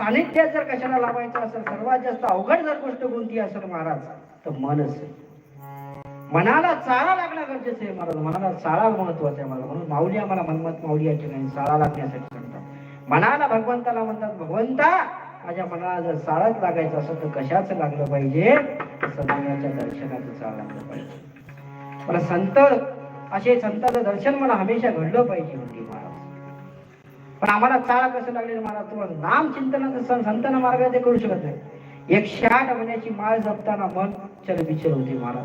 सानिध्यात जर कशाला लावायचं असेल सर्वात जास्त अवघड जर गोष्ट कोणती असेल महाराज तर मनच मनाला चाळा लागणं गरजेचं आहे महाराज. मनाला चाळा महत्त्वाचा आहे मला म्हणून माऊली आम्हाला मनमत माऊली या ठिकाणी चाळा लागण्यासाठी सांगतात. मनाला भगवंताला म्हणतात भगवंता माझ्या मनाला जर चाळाच लागायचं असेल तर कशाच लागलं पाहिजे? सदाच्या दर्शनाचं चाळ लागलं पाहिजे. मला संत असे संताचं दर्शन मला हमेशा घडलं पाहिजे होती महाराज. पण आम्हाला चाळा कसं लागले महाराज? तुम्हाला नाम चिंतनाचं सं- संतांना मार्ग ते करू शकत नाही. एकशे आठ महिन्याची माळ जपताना मन चलबिचल होते महाराज.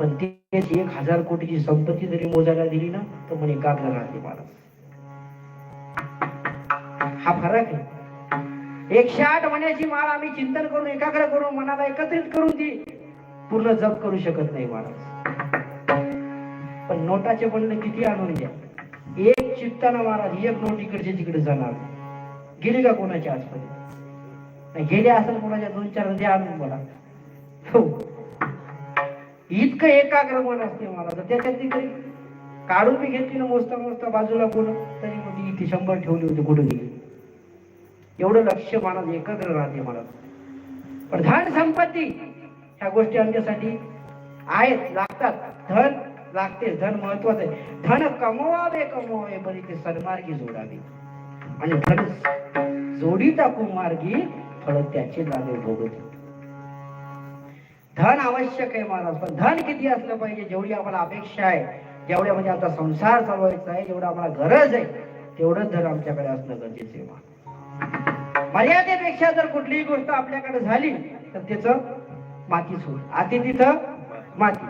पण तेच एक हजार कोटीची संपत्ती जरी मोजायला दिली ना तर मन एकाग्र राहते महाराज. हा फरक आहे. एकशे आठ महिन्याची माळ आम्ही चिंतन करून एकाग्र करून मनाला एकत्रित करून ती पूर्ण जप करू शकत नाही महाराज. पण नोटाचे बंड किती आणून द्या? एक चित्ताना महाराज एक नोट इकडचे तिकडे जाणार. गेली का कोणाच्या आजपर्यंत गेले असेल कोणाच्या दोन चार द्या आणून मला. हो. इतकं एकाग्र मन असते महाराज. त्याच्यात तिकडे काढून मी घेतली ना मोजता मोजता बाजूला कोण तरी मग इथे शंभर ठेवली होती कुठे गेली. एवढं लक्ष महाराज एकाग्र राहते महाराज. पण धन संपत्ती ह्या गोष्टी आमच्यासाठी आहेत लागतात. धन लागते धन महत्वाचं आहे. धन कमवावे कमवावे बरी ते सन्मार्गी जोडावे. आणि धन जोडी टाकू मार्गी फळ त्याचे लागे भोगते धन आवश्यक आहे महाराज पण धन किती असलं पाहिजे? जेवढी आम्हाला अपेक्षा आहे जेवढ्या म्हणजे आमचा संसार चालवायचा आहे जेवढं आम्हाला गरज आहे तेवढंच धन आमच्याकडे असणं गरजेचं आहे महाराज. मर्यादेपेक्षा जर कुठलीही गोष्ट आपल्याकडे झाली तर त्याचं मातीच होईल. आधी तिथं माती.